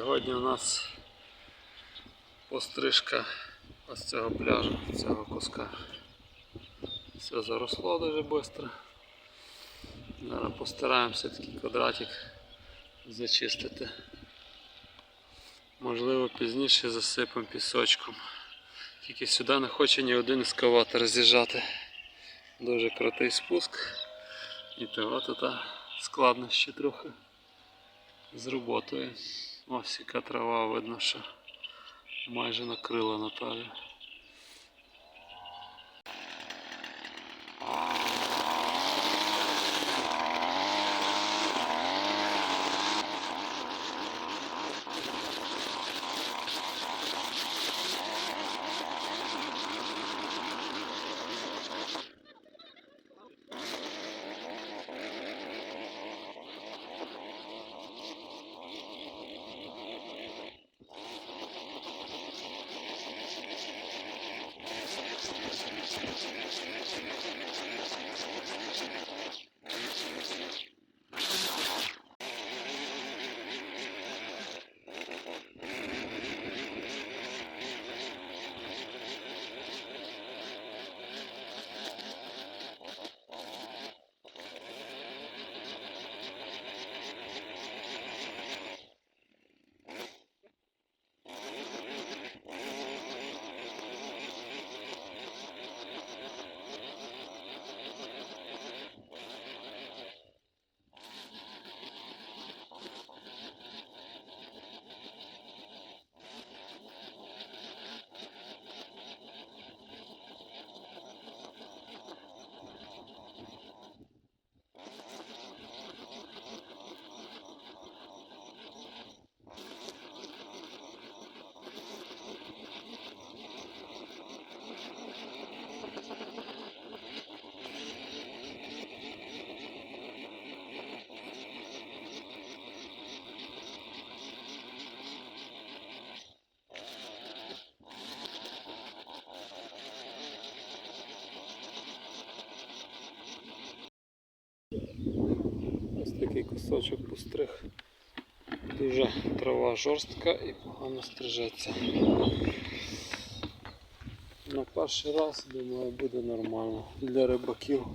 Сьогодні у нас пострижка ось цього пляжу, цього куска. Все заросло дуже швидко. Зараз постараємося такий квадратик зачистити. Можливо пізніше засипемо пісочком. Тільки сюди не хоче ні один ескаватор з'їжджати. Дуже крутий спуск. І того тут складнощі трохи з роботою. Ось яка трава видно, що майже накрила Наталію. такий кусочок пустрих, Дуже трава жорстка і погано стрижеться. На перший раз, думаю, буде нормально для рибаків.